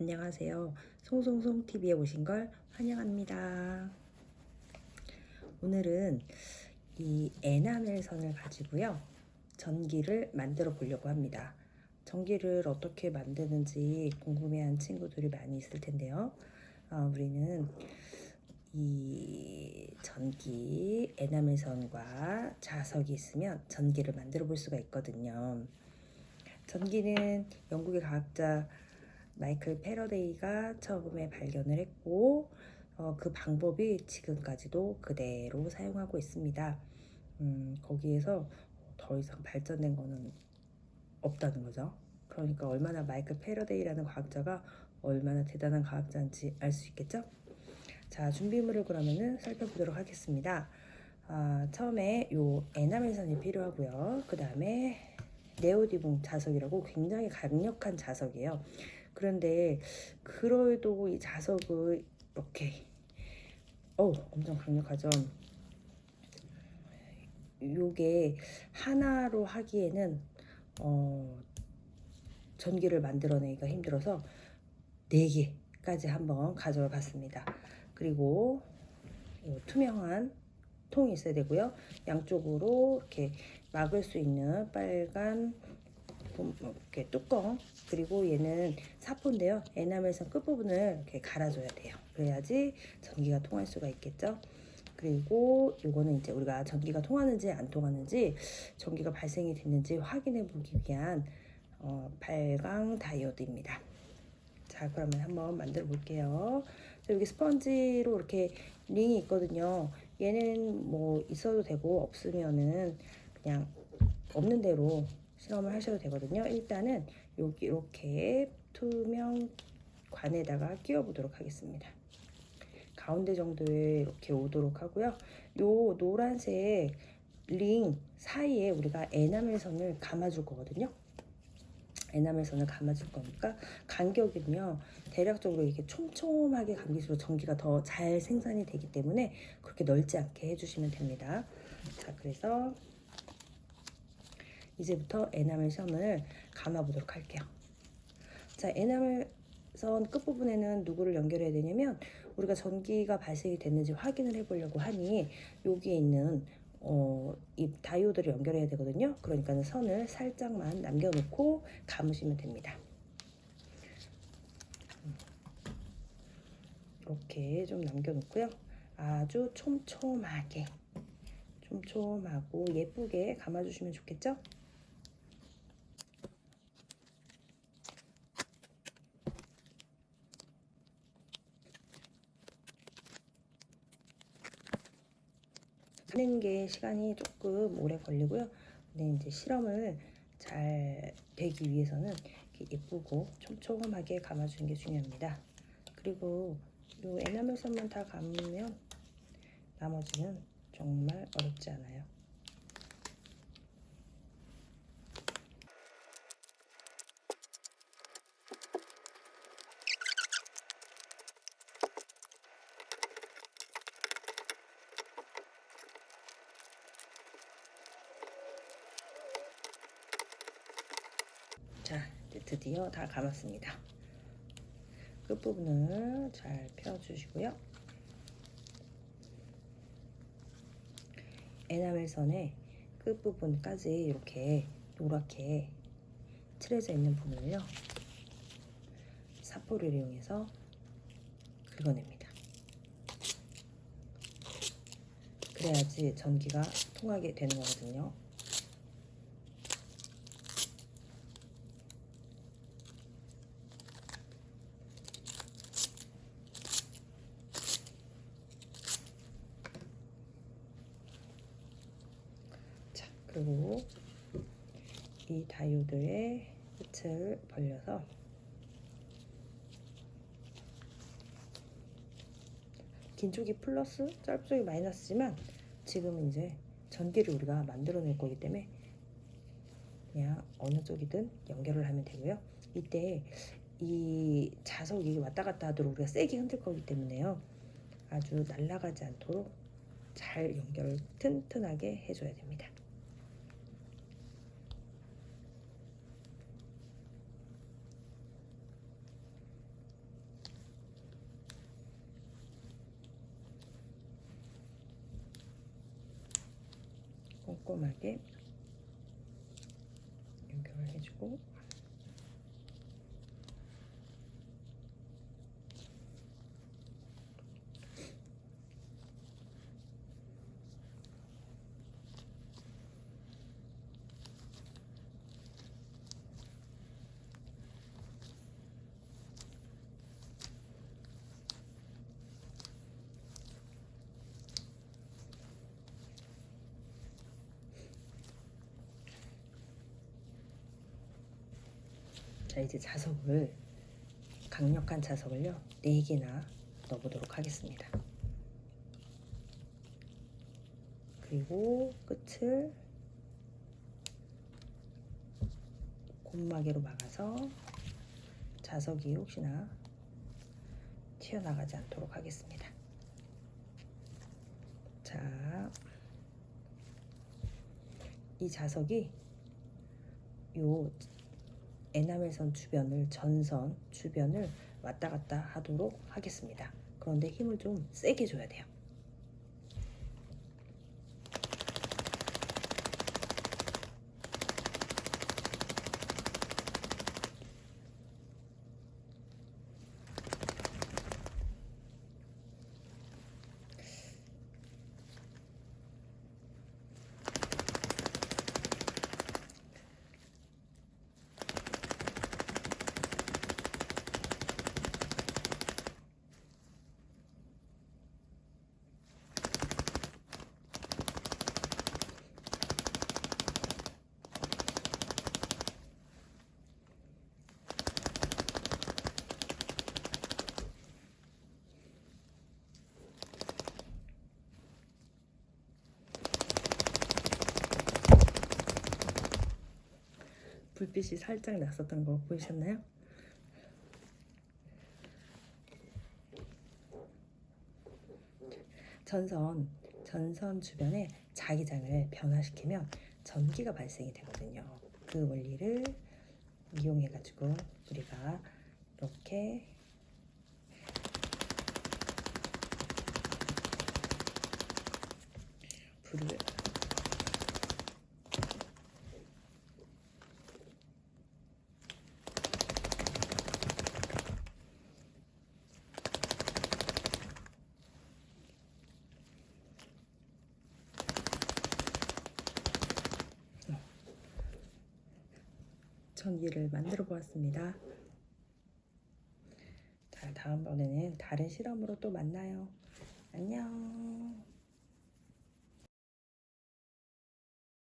안녕하세요. 송송송 TV에 오신 걸 환영합니다. 오늘은 이 에나멜 선을 가지고요. 전기를 만들어 보려고 합니다. 전기를 어떻게 만드는지 궁금해하는 친구들이 많이 있을 텐데요. 어, 우리는 이 전기 에나멜 선과 자석이 있으면 전기를 만들어 볼 수가 있거든요. 전기는 영국의 과학자 마이클 패러데이가 처음에 발견을 했고 어, 그 방법이 지금까지도 그대로 사용하고 있습니다. 음, 거기에서 더 이상 발전된 거는 없다는 거죠. 그러니까 얼마나 마이클 패러데이라는 과학자가 얼마나 대단한 과학자인지 알 수 있겠죠? 자, 준비물을 그러면은 살펴보도록 하겠습니다. 아, 처음에 요 에나멜선이 필요하고요. 그 다음에 네오디봉 자석이라고 굉장히 강력한 자석이에요. 그런데 그래도 이 자석을 이렇게 어 엄청 강력하죠. 요게 하나로 하기에는 어 전기를 만들어내기가 힘들어서 네 개까지 한번 가져와 봤습니다. 그리고 요 투명한 통이 있어야 되고요. 양쪽으로 이렇게 막을 수 있는 빨간 뭐 이렇게 뚜껑 그리고 얘는 사포인데요. 에나멜선 끝부분을 이렇게 갈아줘야 돼요. 그래야지 전기가 통할 수가 있겠죠. 그리고 요거는 이제 우리가 전기가 통하는지 안 통하는지 전기가 발생이 됐는지 확인해 보기 위한 어, 발광 다이오드입니다. 자 그러면 한번 만들어 볼게요. 자, 여기 스펀지로 이렇게 링이 있거든요. 얘는 뭐 있어도 되고 없으면은 그냥 없는 대로 실험을 하셔도 되거든요. 일단은 여기 이렇게 투명 관에다가 끼워 보도록 하겠습니다. 가운데 정도에 이렇게 오도록 하고요. 요 노란색 링 사이에 우리가 에나멜 선을 감아줄 거거든요. 에나멜 선을 감아줄 거니까 간격은요 대략적으로 이렇게 촘촘하게 감길수록 전기가 더 잘 생산이 되기 때문에 그렇게 넓지 않게 해주시면 됩니다. 자 그래서 이제부터 에나멜 선을 감아 보도록 할게요. 자, 에나멜 선 끝부분에는 누구를 연결해야 되냐면 우리가 전기가 발생이 됐는지 확인을 해 보려고 하니 여기에 있는 어, 이 다이오드를 연결해야 되거든요. 그러니까 선을 살짝만 남겨놓고 감으시면 됩니다. 이렇게 좀 남겨놓고요. 아주 촘촘하게, 촘촘하고 예쁘게 감아주시면 좋겠죠? 하는 게 시간이 조금 오래 걸리고요. 근데 이제 실험을 잘 되기 위해서는 예쁘고 촘촘하게 감아주는 게 중요합니다. 그리고 이 에나멜 선만 다 감으면 나머지는 정말 어렵지 않아요. 자, 이제 드디어 다 감았습니다. 끝부분을 잘 펴주시고요. 에나멜 선의 끝부분까지 이렇게 노랗게 칠해져 있는 부분을요. 사포를 이용해서 긁어냅니다. 그래야지 전기가 통하게 되는 거거든요. 자, 그리고 이 다이오드의 끝을 벌려서 긴 쪽이 플러스, 짧은 쪽이 마이너스지만 지금은 이제 전기를 우리가 만들어낼 거기 때문에 그냥 어느 쪽이든 연결을 하면 되고요. 이때 이 자석이 왔다 갔다 하도록 우리가 세게 흔들 거기 때문에요. 아주 날아가지 않도록 잘 연결을 튼튼하게 해줘야 됩니다. 꼼꼼하게 연결해주고 자 이제 자석을 강력한 자석을요 4개나 넣어보도록 하겠습니다. 그리고 끝을 곰마개로 막아서 자석이 혹시나 튀어나가지 않도록 하겠습니다. 자, 이 자석이 요 에나멜선 주변을 전선 주변을 왔다 갔다 하도록 하겠습니다. 그런데 힘을 좀 세게 줘야 돼요. 불빛이 살짝 났었던 거 보이셨나요? 전선 전선 주변에 자기장을 변화시키면 전기가 발생이 되거든요. 그 원리를 이용해 가지고 우리가 이렇게 불을 전기를 만들어 보았습니다. 자, 다음번에는 다른 실험으로 또 만나요. 안녕.